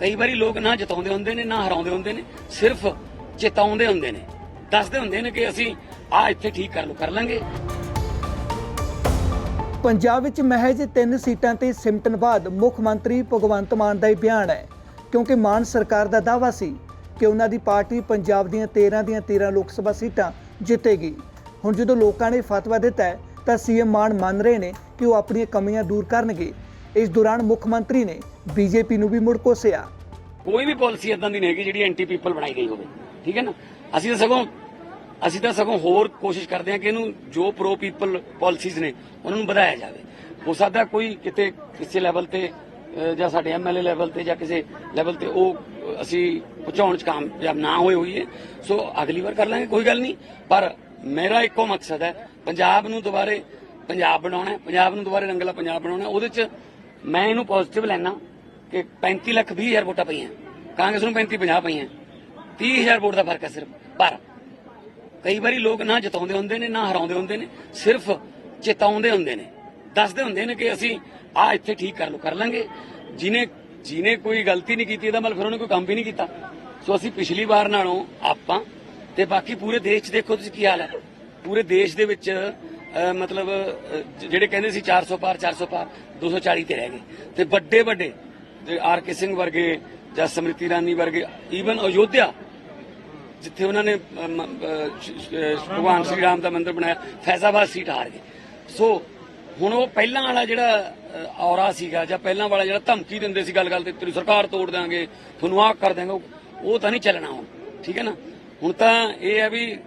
ਕਈ ਵਾਰੀ ਲੋਕ ਨਾ ਜਿਤਾਉਂਦੇ ਹੁੰਦੇ ਨੇ, ਨਾ ਹਰਾਉਂਦੇ ਹੁੰਦੇ ਨੇ, ਸਿਰਫ ਚੇਤਾਉਂਦੇ ਹੁੰਦੇ ਨੇ। ਦੱਸਦੇ ਹੁੰਦੇ ਨੇ ਕਿ ਅਸੀਂ ਆ ਇੱਥੇ ਠੀਕ ਕਰ ਲਓ, ਕਰ ਲਾਂਗੇ। ਪੰਜਾਬ ਵਿੱਚ ਮਹਿਜ ਤਿੰਨ ਸੀਟਾਂ ਤੇ ਸਿਮਟਣ ਬਾਅਦ ਮੁੱਖ ਮੰਤਰੀ ਭਗਵੰਤ ਮਾਨ ਦਾ ਇਹ ਬਿਆਨ ਹੈ। ਕਿਉਂਕਿ ਮਾਨ ਸਰਕਾਰ ਦਾ ਦਾਅਵਾ ਸੀ ਕਿ ਉਹਨਾਂ ਦੀ ਪਾਰਟੀ ਪੰਜਾਬ ਦੀਆਂ 13 ਦੀਆਂ 13 ਲੋਕ ਸਭਾ ਸੀਟਾਂ ਜਿੱਤੇਗੀ। ਹੁਣ ਜਦੋਂ ਲੋਕਾਂ ਨੇ ਫਤਵਾ ਦਿੱਤਾ ਹੈ, ਤਾਂ ਸੀਐਮ ਮਾਨ ਮੰਨ ਰਹੇ ਨੇ ਕਿ ਉਹ ਆਪਣੀਆਂ ਕਮੀਆਂ ਦੂਰ ਕਰਨਗੇ। ਇਸ ਦੌਰਾਨ ਮੁੱਖ ਮੰਤਰੀ ਨੇ ਬੀਜੇਪੀ ਨੂੰ ਵੀ ਮੁੜ ਕੋਸਿਆ। ਕੋਈ ਵੀ ਪਾਲਿਸੀ ਇਦਾਂ ਦੀ ਨਹੀਂ ਹੈਗੀ ਜਿਹੜੀ ਐਂਟੀ ਪੀਪਲ ਬਣਾਈ ਗਈ ਹੋਵੇ। ਠੀਕ ਹੈ ਨਾ? ਅਸੀਂ ਤਾਂ ਸਗੋਂ ਅਸੀਂ ਤਾਂ ਸਗੋਂ ਹੋਰ ਕੋਸ਼ਿਸ਼ ਕਰਦੇ ਹਾਂ ਕਿ ਇਹਨੂੰ ਜੋ ਪ੍ਰੋ ਪੀਪਲ ਪਾਲਿਸੀਜ਼ ਨੇ, ਉਹਨਾਂ ਨੂੰ ਵਧਾਇਆ ਜਾਵੇ। ਹੋ ਸਕਦਾ ਕੋਈ ਕਿਤੇ ਕਿਸੇ ਲੈਵਲ ਤੇ ਜਾਂ ਸਾਡੇ ਐਮਐਲਏ ਲੈਵਲ ਤੇ ਜਾਂ ਕਿਸੇ ਲੈਵਲ ਤੇ ਉਹ ਅਸੀਂ ਪਹੁੰਚਾਉਣ ਚ ਕਾਮਯਾਬ ਨਾ ਹੋਏ ਹੋਈਏ। ਸੋ ਅਗਲੀ ਵਾਰ ਕਰ ਲਾਂਗੇ, ਕੋਈ ਗੱਲ ਨਹੀਂ। ਪਰ ਮੇਰਾ ਇੱਕੋ ਮਕਸਦ ਹੈ, ਪੰਜਾਬ ਨੂੰ ਦੁਬਾਰੇ ਪੰਜਾਬ ਬਣਾਉਣਾ ਪੰਜਾਬ ਨੂੰ ਦੁਬਾਰੇ ਰੰਗਲਾ ਪੰਜਾਬ ਬਣਾਉਣਾ ਉਹਦੇ ਚ ਮੈਂ ਇਹਨੂੰ ਪੋਜ਼ਿਟਿਵ ਲੈਣਾ ਕਿ 35 ਲੱਖ 20 ਹਜ਼ਾਰ ਵੋਟਾਂ ਪਈਆਂ। ਕਾਂਗਰਸ ਨੂੰ 35 50 ਪਈਆਂ। 30 ਹਜ਼ਾਰ ਵੋਟ ਦਾ ਫ਼ਰਕ ਹੈ ਸਿਰਫ। ਪਰ ਕਈ ਵਾਰੀ ਲੋਕ ਨਾ ਜਿਤਾਉਂਦੇ ਹੁੰਦੇ ਨੇ, ਨਾ ਹਰਾਉਂਦੇ ਹੁੰਦੇ ਨੇ, ਸਿਰਫ ਚੇਤਾਉਂਦੇ ਹੁੰਦੇ ਨੇ। ਦੱਸਦੇ ਹੁੰਦੇ ਨੇ ਕਿ ਅਸੀਂ ਆ ਇੱਥੇ ਠੀਕ ਕਰ ਲਓ, ਕਰ ਲਾਂਗੇ। ਜਿਨੇ ਜਿਨੇ ਕੋਈ ਗਲਤੀ ਨਹੀਂ ਕੀਤੀ, ਇਹਦਾ ਮਤਲਬ ਫਿਰ ਉਹਨੇ ਕੋਈ ਕੰਮ ਵੀ ਨਹੀਂ ਕੀਤਾ। ਸੋ ਅਸੀਂ ਪਿਛਲੀ ਵਾਰ ਨਾਲੋਂ ਆਪਾਂ ਤੇ ਬਾਕੀ ਪੂਰੇ ਦੇਸ਼ 'ਚ ਦੇਖੋ ਤੁਸੀਂ ਕੀ ਹਾਲ ਹੈ। ਪੂਰੇ ਦੇਸ਼ ਦੇ ਵਿੱਚ ਮਤਲਬ ਜਿਹੜੇ ਕਹਿੰਦੇ ਸੀ 400 ਪਾਰ 400 ਪਾਰ 240 ਤੇ ਰਹਿ ਗਏ। ਤੇ ਵੱਡੇ ਵੱਡੇ ਆਰ ਕੇ ਸਿੰਘ ਵਰਗੇ ਜਾਂ ਸਮ੍ਰਿਤੀ ਇਰਾਨੀ ਵਰਗੇ ਈਵਨ ਅਯੋਧਿਆ, ਜਿੱਥੇ ਉਹਨਾਂ ਨੇ ਭਗਵਾਨ ਸ਼੍ਰੀ ਰਾਮ ਦਾ ਮੰਦਿਰ ਬਣਾਇਆ, ਫੈਜ਼ਾਬਾਦ ਸੀਟ ਹਾਰ ਗਏ। ਸੋ, ਹੁਣ ਉਹ ਪਹਿਲਾਂ ਵਾਲਾ ਜਿਹੜਾ ਔਰਾ ਸੀਗਾ, ਜਾਂ ਪਹਿਲਾਂ ਵਾਲਾ ਜਿਹੜਾ ਧਮਕੀ ਦਿੰਦੇ ਸੀ ਗੱਲ-ਗੱਲ ਤੇ, ਤੇਰੀ ਸਰਕਾਰ ਤੋੜ ਦਾਂਗੇ ਤੁਹਾਨੂੰ ਆਹ ਕਰ ਦਾਂਗੇ ਉਹ- ਤਾਂ ਨਹੀਂ ਚੱਲਣਾ ਹੁਣ, ਠੀਕ ਹੈ ਨਾ? ਹੁਣ ਤਾਂ ਇਹ ਹੈ ਵੀ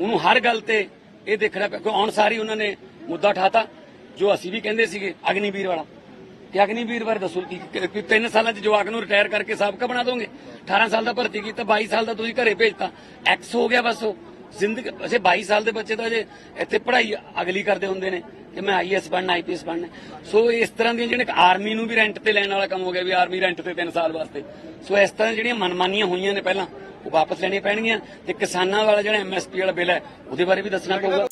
ਉਹਨੂੰ ਹਰ ਗੱਲ ਤੇ ਇਹ ਦੇਖਣਾ ਪਿਆ। ਕਿ ਆਉਣ ਸਾਰੀ ਉਹਨਾਂ ਨੇ ਮੁੱਦਾ ਠਾਤਾ ਜੋ ਅਸੀਂ ਵੀ ਕਹਿੰਦੇ ਸੀਗੇ, ਅਗਨੀਵੀਰ ਵਾਲਾ। ਕਿ ਅਗਨੀਵੀਰ ਬਾਰੇ ਦੱਸੋ, ਕਿ ਕਿ- ਕਿ ਤਿੰਨ ਸਾਲਾਂ ਚ ਜਵਾਕ ਨੂੰ ਰਿਟਾਇਰ ਕਰਕੇ ਸਾਬਕਾ ਬਣਾ ਦੋਗੇ? 18 ਸਾਲ ਦਾ ਭਰਤੀ ਕੀਤਾ 22 ਸਾਲ ਦਾ ਤੁਸੀਂ ਘਰੇ ਭੇਜਤਾ। ਐਕਸ ਹੋ ਗਿਆ ਬਸ ਉਹ। ਜ਼ਿੰਦਗੀ ਅਸੇ 22 ਸਾਲ ਦੇ ਬੱਚੇ ਤਾਂ ਜੇ ਇੱਥੇ ਪੜ੍ਹਾਈ ਅਗਲੀ ਕਰਦੇ ਹੁੰਦੇ ਨੇ ਕਿ ਮੈਂ ਆਈਐਸ ਬਣਨਾ ਆਈਪੀਐਸ ਬਣਨਾ। ਸੋ ਇਸ ਤਰ੍ਹਾਂ ਦੀਆਂ ਜਿਹੜੇ ਆਰਮੀ ਨੂੰ ਵੀ ਰੈਂਟ ਤੇ ਲੈਣ ਵਾਲਾ ਕੰਮ ਹੋ ਗਿਆ ਵੀ ਆਰਮੀ ਰੈਂਟ ਤੇ 3 ਸਾਲ ਵਾਸਤੇ। ਸੋ ਇਸ ਤਰ੍ਹਾਂ ਜਿਹੜੀਆਂ ਮਨਮਾਨੀਆਂ ਹੋਈਆਂ ਨੇ ਪਹਿਲਾਂ, ਉਹ ਵਾਪਸ ਲੈਣੀਆਂ ਪੈਣਗੀਆਂ ਤੇ ਕਿਸਾਨਾਂ ਵਾਲਾ ਜਿਹੜਾ ਐਮਐਸਪੀ ਵਾਲਾ ਬਿੱਲ ਹੈ, ਉਹਦੇ ਬਾਰੇ ਵੀ ਦੱਸਣਾ ਪਊਗਾ।